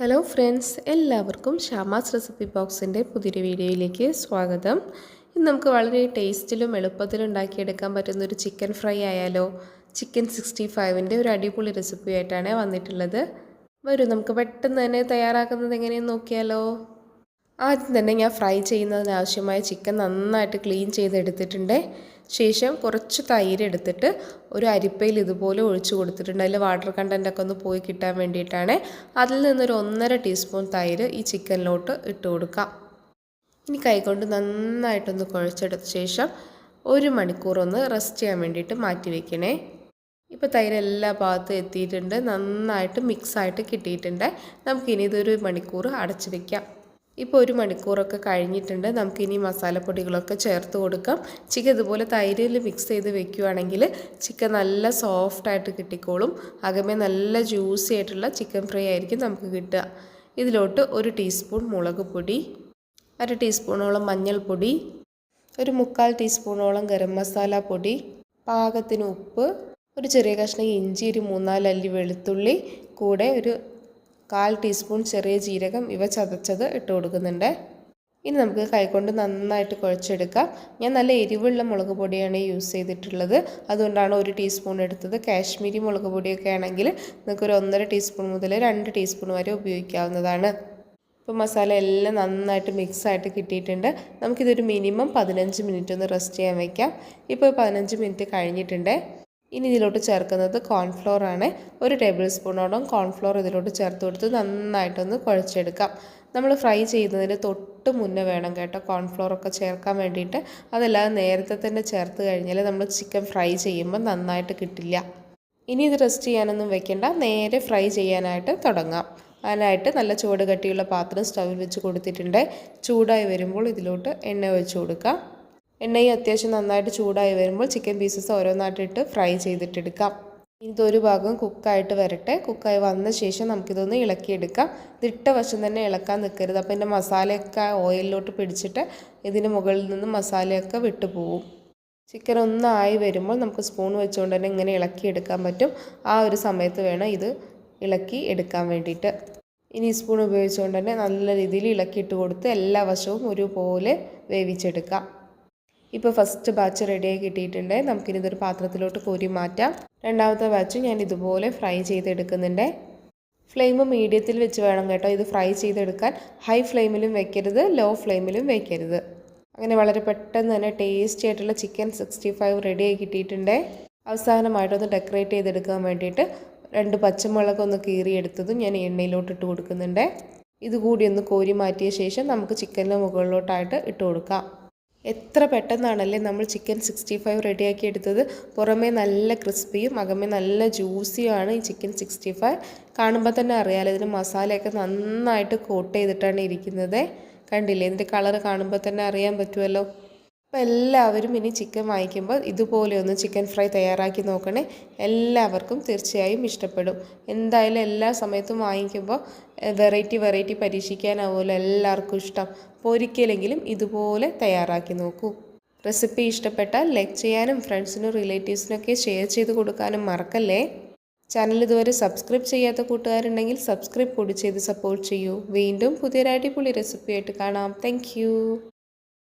Hello friends എല്ലാവർക്കും Shama's recipe ബോക്സിന്റെ പുതിയൊരു വീഡിയോയിലേക്ക് സ്വാഗതം. ഇന്ന് നമുക്ക് വളരെ ടേസ്റ്റിലും എളുപ്പത്തിലും ഉണ്ടാക്കിയെടുക്കാൻ പറ്റുന്ന ഒരു ചിക്കൻ ഫ്രൈ ആയാലോ ചിക്കൻ സിക്സ്റ്റി ഫൈവിന്റെ ഒരു അടിപൊളി റെസിപ്പി ആയിട്ടാണ് വന്നിട്ടുള്ളത്. വരൂ നമുക്ക് പെട്ടെന്ന് തന്നെ തയ്യാറാക്കുന്നത് എങ്ങനെയെന്ന് നോക്കിയാലോ. ആദ്യം തന്നെ ഞാൻ ഫ്രൈ ചെയ്യുന്നതിന് ആവശ്യമായ ചിക്കൻ നന്നായിട്ട് ക്ലീൻ ചെയ്തെടുത്തിട്ടുണ്ട്. ശേഷം കുറച്ച് തൈര് എടുത്തിട്ട് ഒരു അരിപ്പയിൽ ഇതുപോലെ ഒഴിച്ചു കൊടുത്തിട്ടുണ്ട്. അതിൽ വാട്ടർ കണ്ടന്റൊക്കെ ഒന്ന് പോയി കിട്ടാൻ വേണ്ടിയിട്ടാണ്. അതിൽ നിന്നൊരു ഒന്നര ടീസ്പൂൺ തൈര് ഈ ചിക്കനിലോട്ട് ഇട്ട് കൊടുക്കാം. ഇനി കൈകൊണ്ട് നന്നായിട്ടൊന്ന് കുഴച്ചെടുത്ത ശേഷം ഒരു മണിക്കൂർ ഒന്ന് റെസ്റ്റ് ചെയ്യാൻ വേണ്ടിയിട്ട് മാറ്റി വയ്ക്കണേ ഇപ്പോൾ തൈര് എല്ലാ ഭാഗത്തും എത്തിയിട്ടുണ്ട്. നന്നായിട്ട് മിക്സായിട്ട് കിട്ടിയിട്ടുണ്ട്. നമുക്കിനി ഇതൊരു മണിക്കൂർ അടച്ചു വയ്ക്കാം ഇപ്പോൾ ഒരു മണിക്കൂറൊക്കെ കഴിഞ്ഞിട്ടുണ്ട്. നമുക്കിനി മസാലപ്പൊടികളൊക്കെ ചേർത്ത് കൊടുക്കാം. ചിക്കൻ ഇതുപോലെ തൈരിൽ മിക്സ് ചെയ്ത് വെക്കുകയാണെങ്കിൽ ചിക്കൻ നല്ല സോഫ്റ്റായിട്ട് കിട്ടിക്കോളും. അകമേ നല്ല ജ്യൂസി ആയിട്ടുള്ള ചിക്കൻ ഫ്രൈ ആയിരിക്കും നമുക്ക് കിട്ടുക. ഇതിലോട്ട് ഒരു ടീസ്പൂൺ മുളക് പൊടി അര ടീസ്പൂണോളം മഞ്ഞൾപ്പൊടി ഒരു മുക്കാൽ ടീസ്പൂണോളം ഗരം മസാല പൊടി പാകത്തിന് ഉപ്പ് ഒരു ചെറിയ കഷ്ണം ഇഞ്ചി ഒരു മൂന്നാലല്ലി വെളുത്തുള്ളി കൂടെ ഒരു കാൽ ടീസ്പൂൺ ചെറിയ ജീരകം ഇവ ചതച്ചത് ഇട്ട് കൊടുക്കുന്നുണ്ട്. ഇനി നമുക്ക് കൈകൊണ്ട് നന്നായിട്ട് കുഴച്ചെടുക്കാം. ഞാൻ നല്ല എരിവുള്ള മുളക് പൊടിയാണ് യൂസ് ചെയ്തിട്ടുള്ളത്. അതുകൊണ്ടാണ് ഒരു ടീസ്പൂൺ എടുത്തത്. കാശ്മീരി മുളക് പൊടിയൊക്കെ ആണെങ്കിൽ നിങ്ങൾക്ക് ഒരു ഒന്നര ടീസ്പൂൺ മുതൽ രണ്ട് ടീസ്പൂൺ വരെ ഉപയോഗിക്കാവുന്നതാണ്. ഇപ്പോൾ മസാല എല്ലാം നന്നായിട്ട് മിക്സായിട്ട് കിട്ടിയിട്ടുണ്ട്. നമുക്കിതൊരു മിനിമം പതിനഞ്ച് മിനിറ്റ് ഒന്ന് റെസ്റ്റ് ചെയ്യാൻ വയ്ക്കാം ഇപ്പോൾ പതിനഞ്ച് മിനിറ്റ് കഴിഞ്ഞിട്ടുണ്ട്. ഇനി ഇതിലോട്ട് ചേർക്കുന്നത് കോൺഫ്ലോർ ആണ്. ഒരു ടേബിൾ സ്പൂണോളം കോൺഫ്ലോർ ഇതിലോട്ട് ചേർത്ത് കൊടുത്ത് നന്നായിട്ടൊന്ന് കുഴച്ചെടുക്കാം. നമ്മൾ ഫ്രൈ ചെയ്യുന്നതിന് തൊട്ട് മുന്നേ വേണം കേട്ടോ കോൺഫ്ലോർ ഒക്കെ ചേർക്കാൻ വേണ്ടിയിട്ട്. അതെല്ലാം നേരത്തെ തന്നെ ചേർത്ത് കഴിഞ്ഞാൽ നമ്മൾ ചിക്കൻ ഫ്രൈ ചെയ്യുമ്പോൾ നന്നായിട്ട് കിട്ടില്ല. ഇനി ഇത് റെസ്റ്റ് ചെയ്യാനൊന്നും വെക്കേണ്ട. നേരെ ഫ്രൈ ചെയ്യാനായിട്ട് തുടങ്ങാം. അതിനായിട്ട് നല്ല ചൂട് കട്ടിയുള്ള പാത്രം സ്റ്റവിൽ വെച്ച് കൊടുത്തിട്ടുണ്ട്. ചൂടായി വരുമ്പോൾ ഇതിലോട്ട് എണ്ണ ഒഴിച്ച് കൊടുക്കാം. എണ്ണയും അത്യാവശ്യം നന്നായിട്ട് ചൂടായി വരുമ്പോൾ ചിക്കൻ പീസസ് ഓരോന്നായിട്ടിട്ട് ഫ്രൈ ചെയ്തിട്ടെടുക്കാം. ഇതൊരു ഭാഗം കുക്കായിട്ട് വരട്ടെ. കുക്കായി വന്ന ശേഷം നമുക്കിതൊന്ന് ഇളക്കിയെടുക്കാം. ഇതിട്ട വശം തന്നെ ഇളക്കാൻ നിൽക്കരുത്. അപ്പോൾ ഇതിന്റെ മസാലയൊക്കെ ഓയിലിലോട്ട് പിടിച്ചിട്ട് ഇതിന് മുകളിൽ നിന്ന് മസാലയൊക്കെ വിട്ടു പോവും. ചിക്കൻ ഒന്നായി വരുമ്പോൾ നമുക്ക് സ്പൂൺ വെച്ചുകൊണ്ട് തന്നെ ഇങ്ങനെ ഇളക്കിയെടുക്കാൻ പറ്റും. ആ ഒരു സമയത്ത് വേണം ഇത് ഇളക്കി എടുക്കാൻ വേണ്ടിയിട്ട്. ഇനി സ്പൂൺ ഉപയോഗിച്ചുകൊണ്ട് തന്നെ നല്ല രീതിയിൽ ഇളക്കിയിട്ട് കൊടുത്ത് എല്ലാ വശവും ഒരുപോലെ വേവിച്ചെടുക്കാം. ഇപ്പോൾ ഫസ്റ്റ് ബാച്ച് റെഡിയായി കിട്ടിയിട്ടുണ്ട്. നമുക്കിനി ഇതൊരു പാത്രത്തിലോട്ട് കോരി മാറ്റാം. രണ്ടാമത്തെ ബാച്ച് ഞാൻ ഇതുപോലെ ഫ്രൈ ചെയ്തെടുക്കുന്നുണ്ട്. ഫ്ലെയിം മീഡിയത്തിൽ വെച്ച് വേണം കേട്ടോ ഇത് ഫ്രൈ ചെയ്തെടുക്കാൻ. ഹൈ ഫ്ലെയിമിലും വെക്കരുത് ലോ ഫ്ലെയിമിലും വെക്കരുത്. അങ്ങനെ വളരെ പെട്ടെന്ന് തന്നെ ടേസ്റ്റി ആയിട്ടുള്ള ചിക്കൻ സിക്സ്റ്റി ഫൈവ് റെഡിയായി കിട്ടിയിട്ടുണ്ട്. അവസാനമായിട്ടൊന്ന് ഡെക്കറേറ്റ് ചെയ്തെടുക്കാൻ വേണ്ടിയിട്ട് രണ്ട് പച്ചമുളക് ഒന്ന് കീറിയെടുത്തതും ഞാൻ എണ്ണയിലോട്ട് ഇട്ട് കൊടുക്കുന്നുണ്ട്. ഇതുകൂടി ഒന്ന് കോരി മാറ്റിയ ശേഷം നമുക്ക് ചിക്കനിന്റെ മുകളിലോട്ടായിട്ട് ഇട്ട് കൊടുക്കാം. എത്ര പെട്ടെന്നാണല്ലേ നമ്മൾ ചിക്കൻ സിക്സ്റ്റി ഫൈവ് റെഡിയാക്കി എടുത്തത്. പുറമേ നല്ല ക്രിസ്പിയും അകമേ നല്ല ജ്യൂസിയുമാണ് ഈ ചിക്കൻ സിക്സ്റ്റി ഫൈവ് കാണുമ്പോൾ തന്നെ അറിയാമല്ലോ ഇതിന് മസാലയൊക്കെ നന്നായിട്ട് കോട്ട് ചെയ്തിട്ടാണ് ഇരിക്കുന്നത്. കണ്ടില്ലേ? ഇതിന്റെ കളർ കാണുമ്പോൾ തന്നെ അറിയാൻ പറ്റുമല്ലോ. അപ്പോൾ എല്ലാവരും ഇനി ചിക്കൻ വാങ്ങിക്കുമ്പോൾ ഇതുപോലെ ഒന്ന് ചിക്കൻ ഫ്രൈ തയ്യാറാക്കി നോക്കണേ. എല്ലാവർക്കും തീർച്ചയായും ഇഷ്ടപ്പെടും. എന്തായാലും എല്ലാ സമയത്തും വാങ്ങിക്കുമ്പോൾ വെറൈറ്റി വെറൈറ്റി പരീക്ഷിക്കാനാവുമല്ലോ എല്ലാവർക്കും ഇഷ്ടം. അപ്പോൾ ഒരിക്കലെങ്കിലും ഇതുപോലെ തയ്യാറാക്കി നോക്കൂ. റെസിപ്പി ഇഷ്ടപ്പെട്ടാൽ ലൈക്ക് ചെയ്യാനും ഫ്രണ്ട്സിനും റിലേറ്റീവ്സിനൊക്കെ ഷെയർ ചെയ്ത് കൊടുക്കാനും മറക്കല്ലേ? ചാനൽ ഇതുവരെ സബ്സ്ക്രൈബ് ചെയ്യാത്ത കൂട്ടുകാരുണ്ടെങ്കിൽ സബ്സ്ക്രൈബ് കൂടി ചെയ്ത് സപ്പോർട്ട് ചെയ്യൂ. വീണ്ടും പുതിയൊരു അടിപൊളി റെസിപ്പിയായിട്ട് കാണാം. താങ്ക്